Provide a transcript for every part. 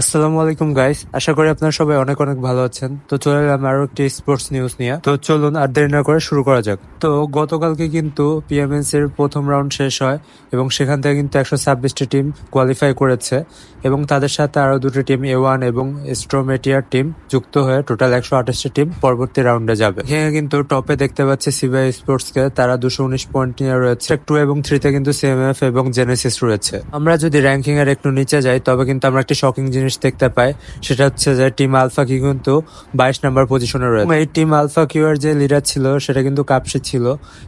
আসসালামু আলাইকুম গাইস আশা করি আপনারা সবাই অনেক অনেক ভালো আছেন। তো চলে এলাম আরও একটি স্পোর্টস নিউজ নিয়ে। তো চলুন আর দেরি না করে শুরু করা যাক। তো গতকালকে কিন্তু পিএমএনসি এর প্রথম রাউন্ড শেষ হয় এবং সেখান থেকে কিন্তু একশো ছাব্বিশটি টিম কোয়ালিফাই করেছে এবং তাদের সাথে আরও দুটি টিম এ ওয়ান এবং স্ট্রোমেটিয়ার টিম যুক্ত হয়ে টোটাল একশো আঠাশটি টিম পরবর্তী রাউন্ডে যাবে। এখানে কিন্তু টপে দেখতে পাচ্ছি সিবিআই স্পোর্টস কে তারা দুশো উনিশ পয়েন্ট নিয়ে রয়েছে। টু এবং থ্রিতে কিন্তু সিএমএফ এবং জেনেসিস রয়েছে। আমরা যদি র্যাঙ্কিং এর একটু নিচে যাই, তবে কিন্তু আমরা একটি শকিং জিনিস দেখতে পাই সেটা হচ্ছে যে টিম আলফা কিউ কিন্তু বাইশ নাম্বার পজিশনে রয়েছে। এই টিম আলফা কিউ এর যে লিডার ছিল সেটা কিন্তু কাপসি ছিল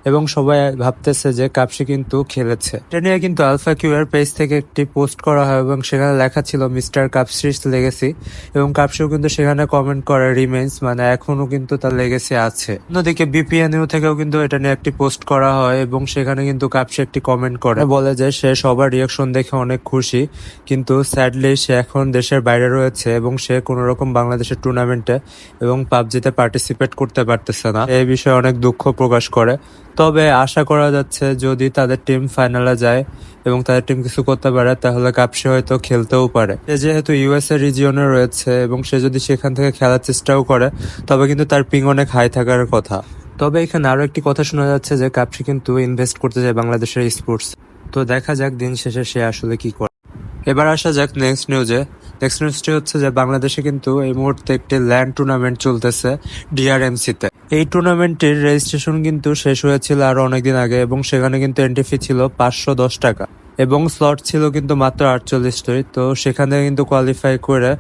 এবং সবাই ভাবতেছে যে কাপসি কিন্তু খেলেছে। এটা নিয়ে কিন্তু আলফা কিউ এর পেজ থেকে একটি পোস্ট করা হয় এবং সেখানে লেখা ছিল মিস্টার কাপসিস লেগেসি এবং কাপসিও কিন্তু সেখানে কমেন্ট করে রিমেন্স মানে এখনও কিন্তু তার লেগেসি আছে। অন্যদিকে বিপিএনইউ থেকেও কিন্তু এটা নিয়ে একটি পোস্ট করা হয় এবং সেখানে কিন্তু কাপসি একটি কমেন্ট করে। বলে যে সে সবার রিয়াকশন দেখে অনেক খুশি কিন্তু স্যাডলি সে এখন দেশের বাইরে রয়েছে এবং সে কোনো রকম বাংলাদেশের টুর্নামেন্টে এবং পাবজিতে পার্টিসিপেট করতে পারতেছে না। এই বিষয়ে অনেক দুঃখ প্রকাশ করে। তবে আশা করা যাচ্ছে যদি তাদের টিম ফাইনালে যায় এবং তাদের টিম কিছু করতে পারে, তাহলে কাপসি হয়তো খেলতেও পারে। সে যেহেতু ইউএসএ রিজিয়নে রয়েছে এবং সে যদি সেখান থেকে খেলার চেষ্টাও করে, তবে কিন্তু তার পিং অনেক হাই থাকার কথা। তবে এখানে আরও একটি কথা শোনা যাচ্ছে যে কাপসি কিন্তু ইনভেস্ট করতে যায় বাংলাদেশের স্পোর্টস তো দেখা যাক দিন শেষে সে আসলে কি করে। এবার আসা যাক নেক্সট নিউজে নেক্সট নিউজটি হচ্ছে যে বাংলাদেশে কিন্তু এই মুহূর্তে একটি ল্যান্ড টুর্নামেন্ট চলতেছে ডিআরএমসিতে এই টুর্নামেন্টের রেজিস্ট্রেশন কিন্তু শেষ হয়েছিল আরও অনেকদিন আগে এবং সেখানে কিন্তু এন্ট্রি ফি ছিল পাঁচশো দশ টাকা। এবং স্লট ছিল কিন্তু মাত্র আটচল্লিশটি। তো সেখানে কিন্তু কোয়ালিফাই করে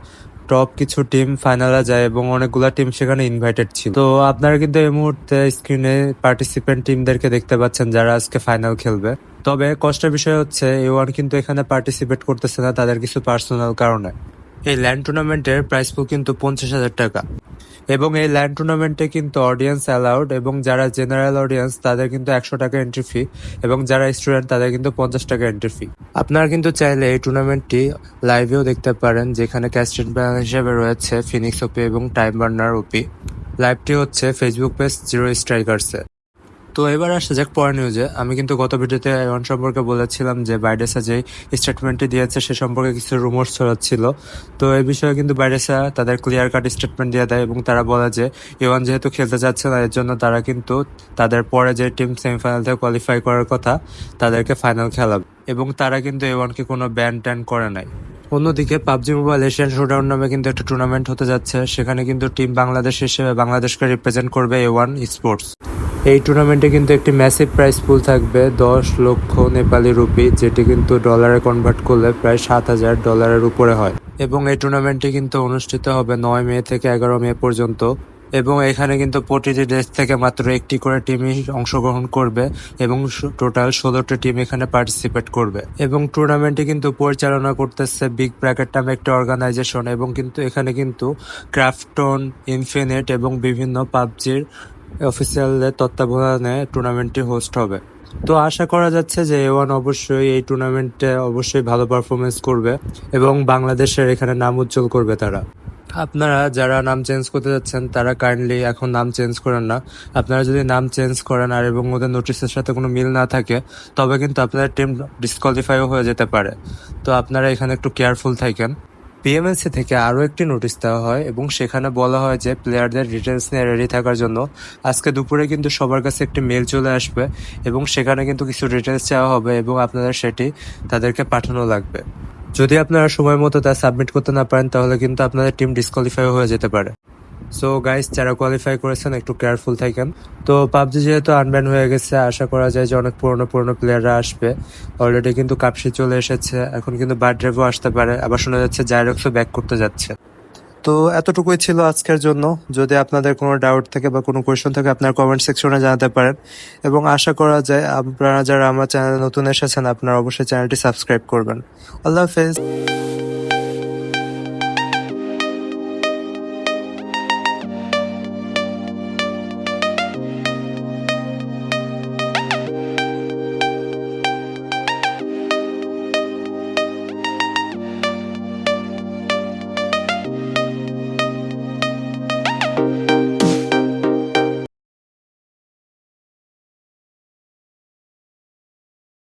টপ কিছু টিম ফাইনালে যায় এবং অনেকগুলা টিম সেখানে ইনভাইটেড ছিল। তো আপনারা কিন্তু এই মুহূর্তে স্ক্রিনে পার্টিসিপেন্ট টিমদেরকে দেখতে পাচ্ছেন যারা আজকে ফাইনাল খেলবে। তবে কষ্টের বিষয় হচ্ছে এ ওয়ান কিন্তু এখানে পার্টিসিপেট করতেছে না তাদের কিছু পার্সোনাল কারণে। এই ল্যান্ড টুর্নামেন্টের প্রাইস পুল কিন্তু পঞ্চাশ হাজার টাকা। এবং এই ল্যান্ড টুর্নামেন্টে কিন্তু অডিয়েন্স অ্যালাউড এবং যারা জেনারেল অডিয়েন্স তাদের কিন্তু একশো টাকা এন্ট্রি ফি এবং যারা স্টুডেন্ট তাদের কিন্তু পঞ্চাশ টাকা এন্ট্রি ফি আপনারা কিন্তু চাইলে এই টুর্নামেন্টটি লাইভেও দেখতে পারেন, যেখানে ক্যাস্টেড প্যানেল হিসেবে রয়েছে ফিনিক্স ওপি এবং টাইম বার্নার ওপি লাইভটি হচ্ছে ফেসবুক পেজ জিরো স্ট্রাইকার্সে তো এবার আসা যাক পরের নিউজে আমি কিন্তু গত ভিডিওতে এমন সম্পর্কে বলেছিলাম যে বাইডেসা যে স্টেটমেন্টটি দিয়েছে সে সম্পর্কে কিছু রুমোর্স ছড়াচ্ছিল। তো এই বিষয়ে কিন্তু বাইডেসা তাদের ক্লিয়ার কাট স্টেটমেন্ট দিয়ে দেয় এবং তারা বলে যে ইওয়ান যেহেতু খেলতে যাচ্ছে না, এর জন্য তারা কিন্তু তাদের পরে যে টিম সেমিফাইনাল থেকে কোয়ালিফাই করার কথা তাদেরকে ফাইনাল খেলাবে এবং তারা কিন্তু এওয়ানকে কোনো ব্যান ট্যান করে নাই। অন্যদিকে পাবজি মোবাইল এশিয়ান শোডাউন নামে কিন্তু একটা টুর্নামেন্ট হতে যাচ্ছে। সেখানে কিন্তু টিম বাংলাদেশ হিসেবে বাংলাদেশকে রিপ্রেজেন্ট করবে এ ওয়ান স্পোর্টস এই টুর্নামেন্টে কিন্তু একটি ম্যাসিভ প্রাইস পুল থাকবে, দশ লক্ষ নেপালি রুপি যেটি কিন্তু ডলারে কনভার্ট করলে প্রায় সাত হাজার ডলারের উপরে হয়। এবং এই টুর্নামেন্টটি কিন্তু অনুষ্ঠিত হবে নয় মে থেকে এগারো মে পর্যন্ত। এবং এখানে কিন্তু প্রতিটি দেশ থেকে মাত্র একটি করে টিমই অংশগ্রহণ করবে এবং টোটাল ষোলোটি টিম এখানে পার্টিসিপেট করবে। এবং টুর্নামেন্টটি কিন্তু পরিচালনা করতেছে বিগ ব্র্যাকেট নামে একটি অর্গানাইজেশন এবং কিন্তু এখানে কিন্তু ক্রাফটন ইনফিনিট এবং বিভিন্ন পাবজির অফিসিয়ালদের তত্ত্বাবধানে টুর্নামেন্টটি হোস্ট হবে। তো আশা করা যাচ্ছে যে এ ওয়ান অবশ্যই এই টুর্নামেন্টে অবশ্যই ভালো পারফরমেন্স করবে এবং বাংলাদেশের এখানে নাম উজ্জ্বল করবে তারা। আপনারা যারা নাম চেঞ্জ করতে যাচ্ছেন, তারা কাইন্ডলি এখন নাম চেঞ্জ করেন না। আপনারা যদি নাম চেঞ্জ করেন আর এবং ওদের নোটিশের সাথে কোনো মিল না থাকে, তবে কিন্তু আপনাদের টিম ডিসকোয়ালিফাইও হয়ে যেতে পারে। তো আপনারা এখানে একটু কেয়ারফুল থাকেন। পিএমএনসি থেকে আরও একটি নোটিশ দেওয়া হয় এবং সেখানে বলা হয় যে প্লেয়ারদের ডিটেলস নিয়ে রেডি থাকার জন্য আজকে দুপুরে কিন্তু সবার কাছে একটি মেল চলে আসবে এবং সেখানে কিন্তু কিছু ডিটেলস চাওয়া হবে এবং আপনারা সেটি তাদেরকে পাঠানো লাগবে। যদি আপনারা সময় মতো তা সাবমিট করতে না পারেন, তাহলে কিন্তু আপনাদের টিম ডিসকোয়ালিফাই হয়ে যেতে পারে। সো গাইস যারা কোয়ালিফাই করেছেন, একটু কেয়ারফুল থাকেন। তো, পাবজি যেহেতু আনব্যান হয়ে গেছে, আশা করা যায় যে অনেক পুরনো পুরনো প্লেয়াররা আসবে। অলরেডি কিন্তু কাপসি চলে এসেছে। এখন কিন্তু বার্ড ড্রাইভও আসতে পারে। আবার শোনা যাচ্ছে জাইরক্সও ব্যাক করতে যাচ্ছে। তো, এতটুকুই ছিল আজকের জন্য। যদি আপনাদের কোনো ডাউট থাকে বা কোনো কোয়েশন থাকে, আপনার কমেন্ট সেকশনে জানাতে পারেন। এবং আশা করা যায়, আপনারা যারা আমার চ্যানেলে নতুন এসেছেন, আপনারা অবশ্যই চ্যানেলটি সাবস্ক্রাইব করবেন। আল্লাহ হাফেজ।